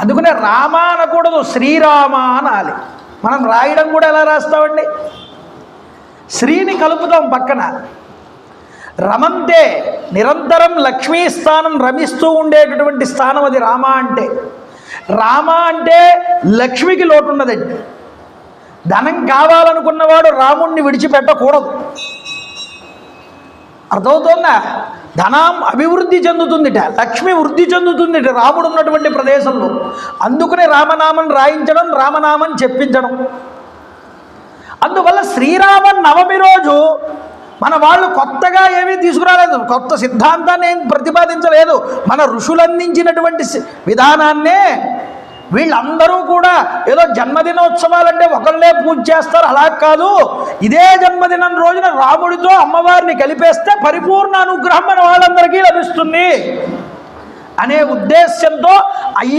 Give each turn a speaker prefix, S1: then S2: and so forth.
S1: అందుకనే రామ అనకూడదు శ్రీరామ అనాలి. మనం రాయడం కూడా ఎలా రాస్తామండి? శ్రీని కలుపుతాం పక్కన. రమంతే నిరంతరం లక్ష్మీ స్థానం రమిస్తూ ఉండేటటువంటి స్థానం అది రామ అంటే. రామ అంటే లక్ష్మికి లోటు ఉన్నదండి ధనం కావాలనుకున్నవాడు రాముణ్ణి విడిచిపెట్టకూడదు. అర్థమవుతుందా? ధనం అభివృద్ధి చెందుతుందిట లక్ష్మి వృద్ధి చెందుతుందిట రాముడు ఉన్నటువంటి ప్రదేశంలో. అందుకనే రామనామం రాయించడం రామనామం చెప్పించడం. అందువల్ల శ్రీరామ నవమి రోజు మన వాళ్ళు కొత్తగా ఏమీ తీసుకురాలేదు. కొత్త సిద్ధాంతాన్ని ఏం ప్రతిపాదించలేదు. మన ఋషులు అందించినటువంటి విధానాన్నే వీళ్ళందరూ కూడా ఏదో జన్మదినోత్సవాలంటే ఒకళ్ళే పూజ చేస్తారు అలా కాదు. ఇదే జన్మదినం రోజున రాముడితో అమ్మవారిని కలిపేస్తే పరిపూర్ణ అనుగ్రహం మన వాళ్ళందరికీ లభిస్తుంది. అనే ఉద్దేశ్యంతో అయ్య